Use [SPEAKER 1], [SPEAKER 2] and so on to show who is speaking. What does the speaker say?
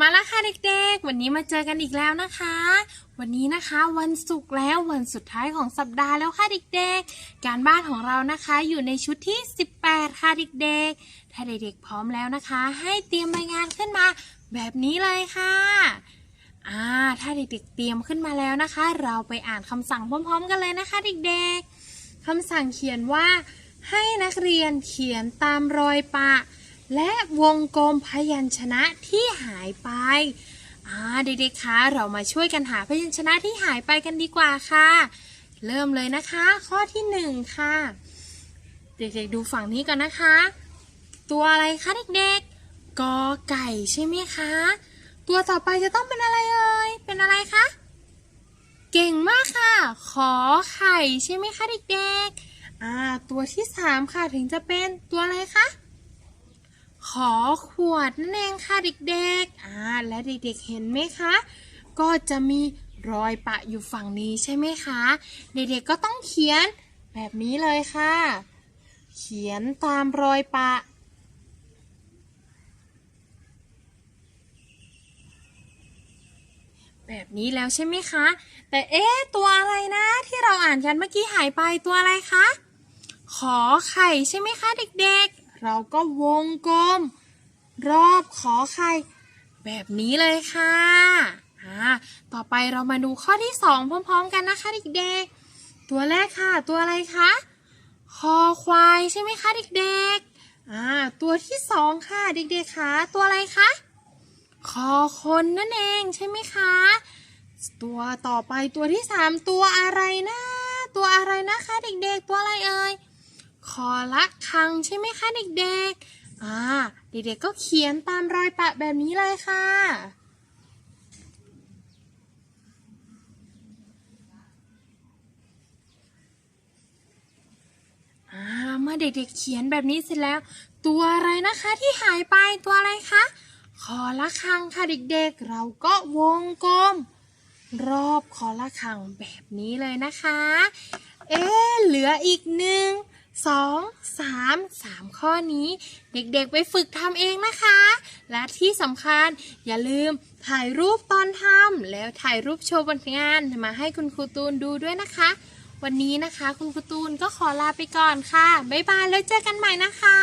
[SPEAKER 1] มาแล้วค่ะเด็กๆ วันนี้มาเจอกันอีกแล้วนะคะ วันนี้นะคะวันศุกร์แล้ววันสุดท้ายของสัปดาห์แล้วค่ะเด็กๆ การบ้านของเรานะคะอยู่ในชุดที่ 18 ค่ะเด็กๆ ถ้าเด็กๆพร้อมแล้วนะคะ ให้เตรียมรายงานขึ้นมาแบบนี้เลยค่ะอ่าถ้าเด็กๆเตรียมขึ้นมาแล้วนะคะ เราไปอ่านคำสั่งพร้อม ๆ กันเลยนะคะเด็กๆคำสั่งเขียนว่า ให้นักเรียนเขียนตามรอยปะ และวงกลมพยัญชนะที่หายไป อ่าเด็กๆคะเรามาช่วยกันหาพยัญชนะที่หายไปกันดีกว่าค่ะ เริ่มเลยนะคะ ข้อที่หนึ่งค่ะ เด็กๆดูฝั่งนี้ก่อนนะคะ ตัวอะไรคะเด็กๆกอไก่ใช่ไหมคะ ตัวต่อไปจะต้องเป็นอะไรเอ่ยเป็นอะไรคะเก่งมากค่ะ ขอไข่ใช่ไหมคะเด็กๆอ่าตัวที่สามค่ะถึงจะเป็นตัวอะไรคะ ขอขวดนั่นเองค่ะเด็กๆอ่าและเด็กๆเห็นไหมคะ ก็จะมีรอยปะอยู่ฝั่งนี้ใช่ไหมคะ เด็กๆก็ต้องเขียนแบบนี้เลยค่ะ เขียนตามรอยปะ แบบนี้แล้วใช่ไหมคะ แต่เอ๊ะตัวอะไรนะที่เราอ่านกันเมื่อกี้หายไปตัวอะไรคะ ขอไข่ใช่ไหมคะเด็กๆ เราก็วงกลม รอบขอไข่แบบนี้เลยค่ะอ่าต่อไปเรามาดูข้อที่สองพร้อมๆ กันนะคะเด็กๆ ตัวแรกค่ะ ตัวอะไรคะคอควายใช่ไหมคะเด็กๆอ่าตัวที่สองค่ะเด็กๆคะตัวอะไรคะคอคนนั่นเองใช่ไหมคะ ตัวต่อไปตัวที่สามตัวอะไรนะ ตัวอะไรนะคะเด็กๆ ตัวอะไรเอ่ย คอละคังใช่ไหมคะเด็กๆ อ่า เด็กๆก็เขียนตามรอยปะแบบนี้เลยค่ะ อ่า เมื่อเด็กๆเขียนแบบนี้เสร็จแล้ว ตัวอะไรนะคะที่หายไปตัวอะไรคะ คอละคังค่ะเด็กๆ เราก็วงกลม รอบคอละคังแบบนี้เลยนะคะ เอ๊เหลืออีกหนึ่ง สองสามสามข้อนี้ เด็กๆไปฝึกทำเองนะคะ และที่สำคัญอย่าลืมถ่ายรูปตอนทำแล้วถ่ายรูปโชว์บนงานมาให้คุณครูตูนดูด้วยนะคะ วันนี้นะคะ คุณครูตูนก็ขอลาไปก่อนค่ะ บ๊ายบายแล้วเจอกันใหม่นะคะ